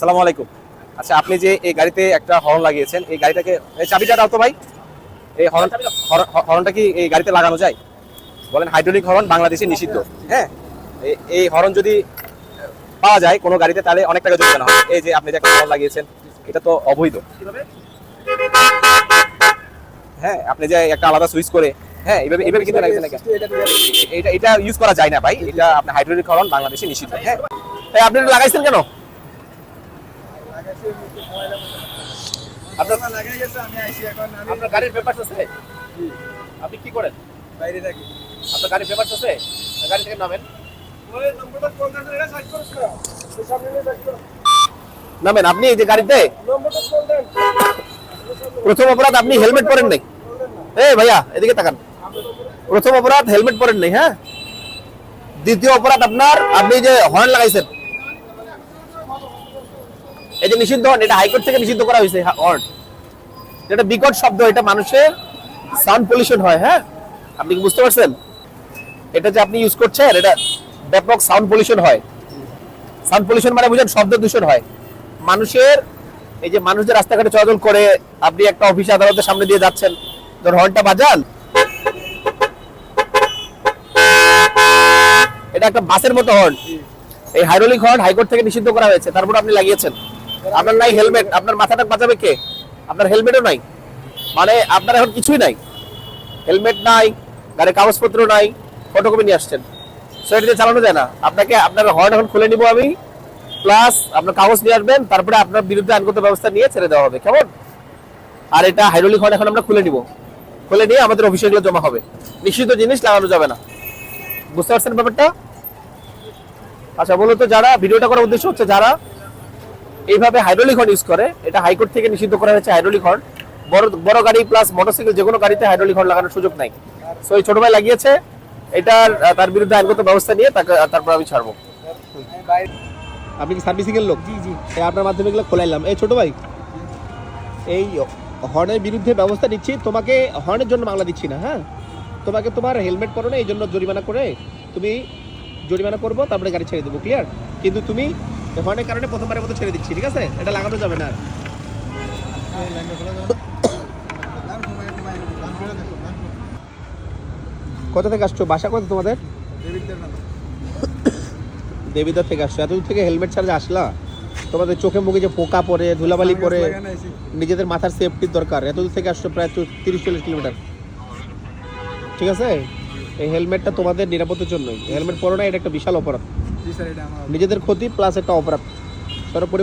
সালাম আলাইকুম। আচ্ছা আপনি যে এই গাড়িতে একটা হর্ন লাগিয়েছেন, এই গাড়িটাকে, এই চাবিটা দাও তো ভাই। এই হর্ন হর্ন- হর্নটা কি এই গাড়িতে লাগানো যায়? বলেন হাইড্রোলিক হর্ন বাংলাদেশে নিষিদ্ধ। হ্যাঁ? এই- হর্ন যদি পাওয়া যায় কোনো গাড়িতে, তাহলে অনেক টাকা জরিমানা হয় এই যে আপনি যে একটা হর্ন লাগিয়েছেন, এটা তো অবৈধ। হ্যাঁ আপনি যে একটা আলাদা সুইচ করে হ্যাঁ এইভাবে এইভাবে কিন্তু নাকি? এটা এটা ইউজ করা যায় না ভাই। এটা আপনার হাইড্রোলিক হর্ন বাংলাদেশে নিষিদ্ধ। হ্যাঁ। তাই আপনি লাগাইছেন কেন? আপনার আপনার গাড়ির পেপারস আছে? আপনি কি করেন? বাইরে থাকি। আপনার গাড়ির পেপারস আছে? গাড়ি থেকে নামেন। ওই নম্বরটা কোন দেন এটা সাইড করছ না ওই সামনে নিয়ে সাইড কর। নামেন। আপনি এই যে গাড়িতে? নম্বরটা কোন দেন প্রথম অপরাধ আপনি হেলমেট পরেন নাই? এই ভাইয়া এদিকে তাকান। প্রথম অপরাধ হেলমেট পরেন নাই হ্যাঁ? দ্বিতীয় অপরাধ আপনার আপনি যে হর্ন লাগাইছেন এই যে নিষিদ্ধ হর্ন এটা হাইকোর্ট থেকে নিষিদ্ধ করা হয়েছে হর্ন এটা বিকট শব্দ, এটা মানুষের সাউন্ড পলিউশন হয় হ্যাঁ? আপনি কি বুঝতে পারছেন? এটা যে আপনি ইউজ করছেন, এটা ব্যাপক সাউন্ড পলিউশন হয়। সাউন্ড পলিউশন মানে বুঝেন, শব্দ দূষণ হয়। মানুষের, এই যে মানুষ যে রাস্তাঘাটে চলাচল করে, আপনি একটা অফিস আদালতের সামনে দিয়ে যাচ্ছেন, ধর হর্নটা বাজান। এটা একটা বাসের মতো হর্ন। এই হাইড্রোলিক হর্ন হাইকোর্ট থেকে নিষিদ্ধ করা হয়েছে, তারপর আপনি লাগিয়েছেন। আপনার নাই হেলমেট, আপনার মাথাটা বাঁচাবে কে? আপনার হেলমেটও নাই। মানে আপনার এখন কিছুই নাই। হেলমেট নাই, গাড়ির কাগজপত্র নাই ফটোকপি নিয়ে আসছেন। সো এটা চালানো যায় না। আপনাকে, আপনার হর্ন এখন খুলে নিব আমি। প্লাস আপনার কাগজ নিয়ে আসবেন, তারপরে আপনার বিরুদ্ধে আইনগত ব্যবস্থা নিয়ে ছেড়ে দেওয়া হবে, কেমন? আর এটা হাইড্রোলিক হর্ন এখন আমরা খুলে নিব। খুলে নিয়ে আমাদের অফিসে এগুলো জমা হবে। নিশ্চিত জিনিস লাগানো যাবে না। বুঝতে পারছেন ব্যাপারটা? আচ্ছা মূলত যারা, ভিডিওটা করার উদ্দেশ্য হচ্ছে যারা এইভাবে হাইড্রোলিক হর্ন ইউজ করে এটা হাইকোর্ট থেকে নিষিদ্ধ করা হয়েছে হাইড্রোলিক হর্ন বড় বড় গাড়ি প্লাস মোটরসাইকেল যে কোনো গাড়িতে হাইড্রোলিক হর্ন লাগানোর সুযোগ নাই। সো এই ছোট ভাই লাগিয়েছে এটার তার বিরুদ্ধে আইনগত ব্যবস্থা নিয়ে তাকে তারপর আমি ছাড়বো। আপনি কি সার্ভিসিং এর লোক? জি জি। আপনার মাধ্যমে এগুলো খোলাইলাম। এই ছোট ভাই এই হর্নের বিরুদ্ধে ব্যবস্থা নিচ্ছি তোমাকে হর্নের জন্য মামলা দিচ্ছি না হ্যাঁ? তোমাকে তোমার হেলমেট পরো না এই জন্য জরিমানা করে তুমি জরিমানা করব তারপরে গাড়ি ছেড়ে দেবো ক্লিয়ার কিন্তু তুমি হর্নের কারণে প্রথমবারের মতো ছেড়ে দিচ্ছি, ঠিক আছে? এটা লাগানো যাবে না। কোথা থেকে আসছো? বাসা কোথা তোমাদের? দেবিদার থেকে আসছো। এতদূর থেকে হেলমেট ছাড়া আসলা? তোমাদের চোখে মুখে যে পোকা পরে ধুলাবালি পরে নিজেদের মাথার সেফটির দরকার। এতদূর থেকে আসছো প্রায় তিরিশ, চল্লিশ কিলোমিটার। ঠিক আছে? এই হেলমেটটা তোমাদের নিরাপত্তার জন্যই। হেলমেট পরো না, এটা একটা বিশাল অপরাধ। নিজেদের ক্ষতি প্লাস একটা অপরাধ। সর্বোপরি